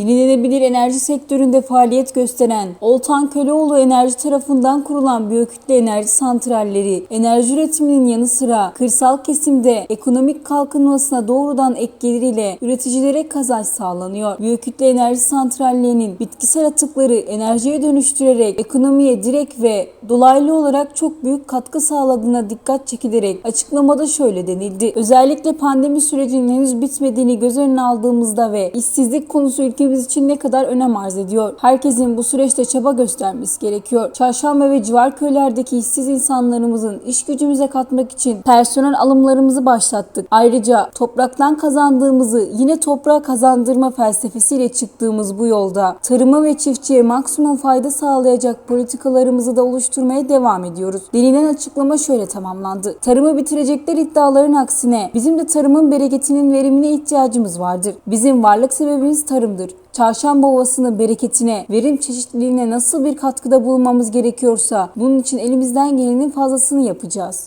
Yenilenebilir enerji sektöründe faaliyet gösteren Oltan Köleoğlu Enerji tarafından kurulan biyokütle enerji santralleri, enerji üretiminin yanı sıra kırsal kesimde ekonomik kalkınmasına doğrudan ek geliriyle üreticilere kazanç sağlanıyor. Biyokütle enerji santrallerinin bitkisel atıkları enerjiye dönüştürerek ekonomiye direkt ve dolaylı olarak çok büyük katkı sağladığına dikkat çekilerek açıklamada şöyle denildi. Özellikle pandemi sürecinin henüz bitmediğini göz önüne aldığımızda ve işsizlik konusu ülkemiz için ne kadar önem arz ediyor. Herkesin bu süreçte çaba göstermesi gerekiyor. Çarşamba ve civar köylerdeki işsiz insanlarımızın iş gücümüze katmak için personel alımlarımızı başlattık. Ayrıca topraktan kazandığımızı yine toprağa kazandırma felsefesiyle çıktığımız bu yolda tarıma ve çiftçiye maksimum fayda sağlayacak politikalarımızı da oluşturmaya devam ediyoruz. Denilen açıklama şöyle tamamlandı. Tarımı bitirecekler iddiaların aksine bizim de tarımın bereketinin verimine ihtiyacımız vardır. Bizim varlık sebebimiz tarımdır. Çarşamba Ovası'nın bereketine, verim çeşitliliğine nasıl bir katkıda bulunmamız gerekiyorsa bunun için elimizden gelenin fazlasını yapacağız.